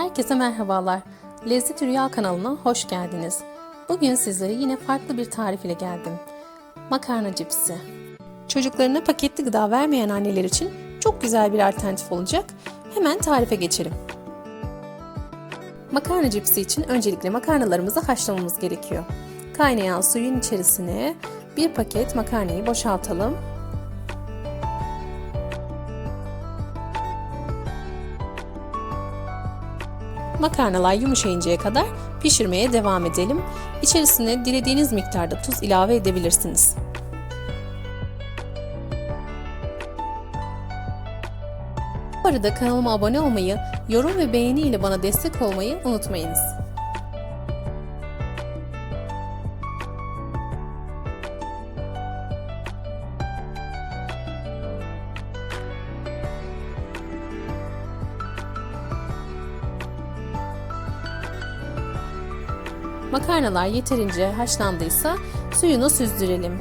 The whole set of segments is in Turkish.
Herkese merhabalar. Lezzet Rüya kanalına hoş geldiniz. Bugün sizlere yine farklı bir tarif ile geldim. Makarna cipsi. Çocuklarına paketli gıda vermeyen anneler için çok güzel bir alternatif olacak. Hemen tarife geçelim. Makarna cipsi için öncelikle makarnalarımızı haşlamamız gerekiyor. Kaynayan suyun içerisine bir paket makarnayı boşaltalım. Makarnalar yumuşayıncaya kadar pişirmeye devam edelim. İçerisine dilediğiniz miktarda tuz ilave edebilirsiniz. Bu arada kanalıma abone olmayı, yorum ve beğeni ile bana destek olmayı unutmayınız. Makarnalar yeterince haşlandıysa suyunu süzdürelim.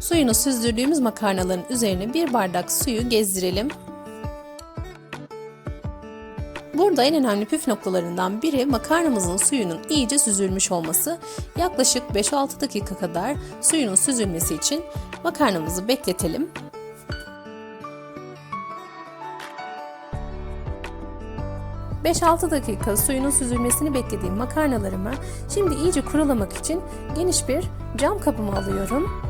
Suyunu süzdürdüğümüz makarnaların üzerine bir bardak suyu gezdirelim. Burada en önemli püf noktalarından biri makarnamızın suyunun iyice süzülmüş olması. Yaklaşık 5-6 dakika kadar suyunun süzülmesi için makarnamızı bekletelim. ...5-6 dakika suyunun süzülmesini beklediğim makarnalarımı... ...şimdi iyice kurulamak için geniş bir cam kabıma alıyorum.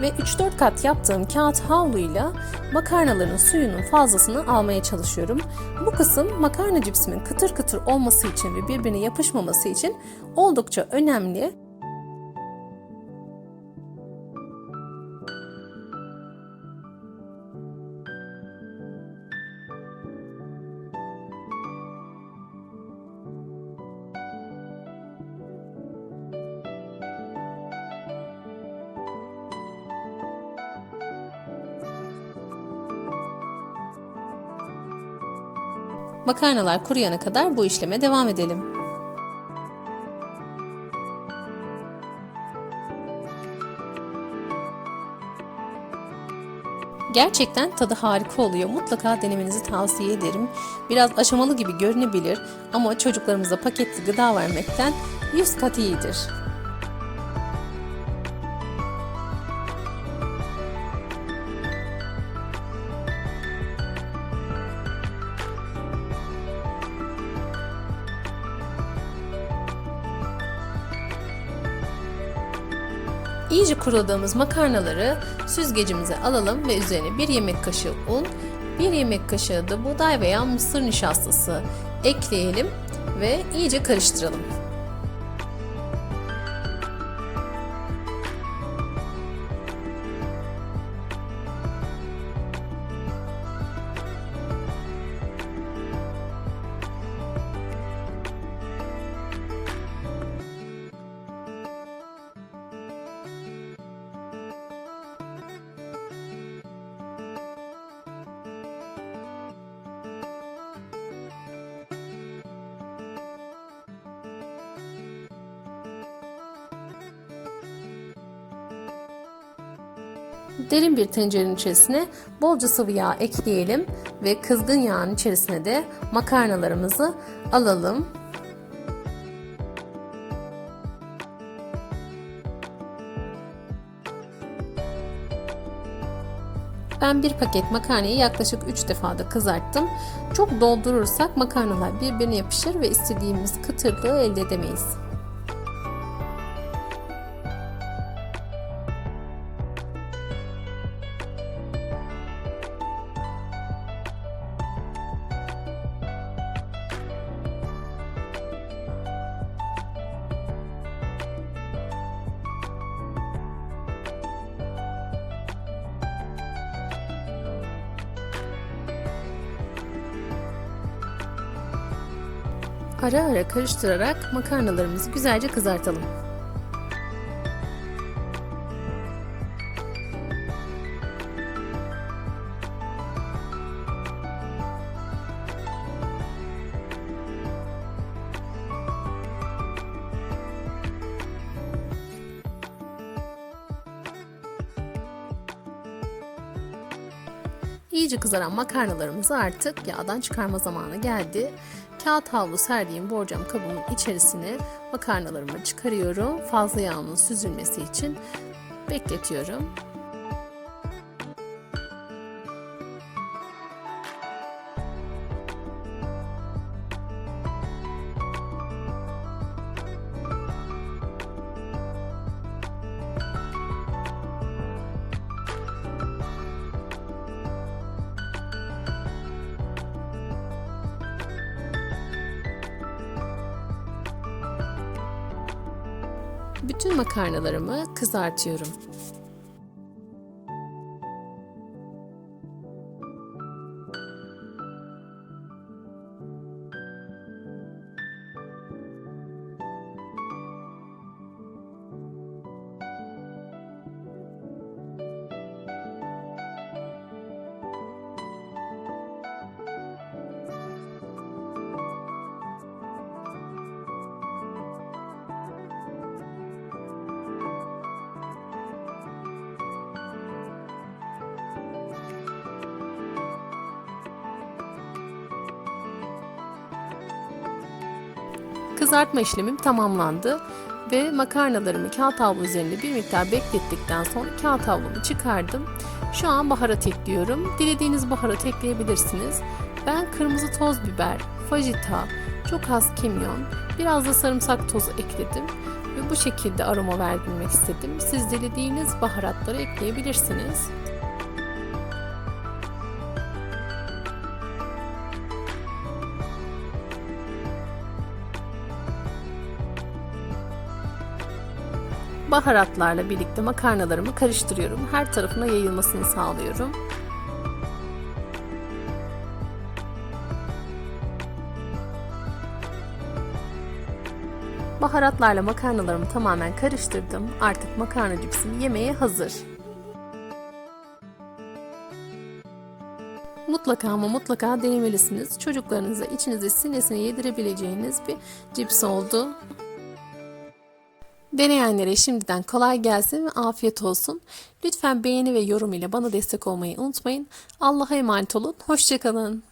Ve 3-4 kat yaptığım kağıt havluyla makarnaların suyunun fazlasını almaya çalışıyorum. Bu kısım makarna cipsimin kıtır kıtır olması için ve birbirine yapışmaması için oldukça önemli. Makarnalar kuruyana kadar bu işleme devam edelim. Gerçekten tadı harika oluyor. Mutlaka denemenizi tavsiye ederim. Biraz aşamalı gibi görünebilir ama çocuklarımıza paketli gıda vermekten 100 kat iyidir. İyice kuruladığımız makarnaları süzgecimize alalım ve üzerine bir yemek kaşığı un, bir yemek kaşığı da buğday veya mısır nişastası ekleyelim ve iyice karıştıralım. Derin bir tencerenin içerisine bolca sıvı yağ ekleyelim ve kızgın yağın içerisine de makarnalarımızı alalım. Ben bir paket makarnayı yaklaşık 3 defada kızarttım. Çok doldurursak makarnalar birbirine yapışır ve istediğimiz kıtırlığı elde edemeyiz. ara ara karıştırarak makarnalarımızı güzelce kızartalım. İyice kızaran makarnalarımızı artık yağdan çıkarma zamanı geldi. Kağıt havlu serdiğim borcam kabımın içerisine makarnalarımı çıkarıyorum. Fazla yağının süzülmesi için bekletiyorum. Bütün makarnalarımı kızartıyorum. Kızartma işlemim tamamlandı ve makarnalarımı kağıt havlu üzerinde bir miktar beklettikten sonra kağıt havlumu çıkardım. Şu an baharat ekliyorum. Dilediğiniz baharat ekleyebilirsiniz. Ben kırmızı toz biber, fajita, çok az kimyon, biraz da sarımsak tozu ekledim ve bu şekilde aroma verdirmek istedim. Siz dilediğiniz baharatları ekleyebilirsiniz. Baharatlarla birlikte makarnalarımı karıştırıyorum. Her tarafına yayılmasını sağlıyorum. Baharatlarla makarnalarımı tamamen karıştırdım. Artık makarna cipsim yemeğe hazır. Mutlaka ama mutlaka denemelisiniz. Çocuklarınıza içinize sinesine yedirebileceğiniz bir cips oldu. Deneyenlere şimdiden kolay gelsin ve afiyet olsun. Lütfen beğeni ve yorum ile bana destek olmayı unutmayın. Allah'a emanet olun. Hoşçakalın.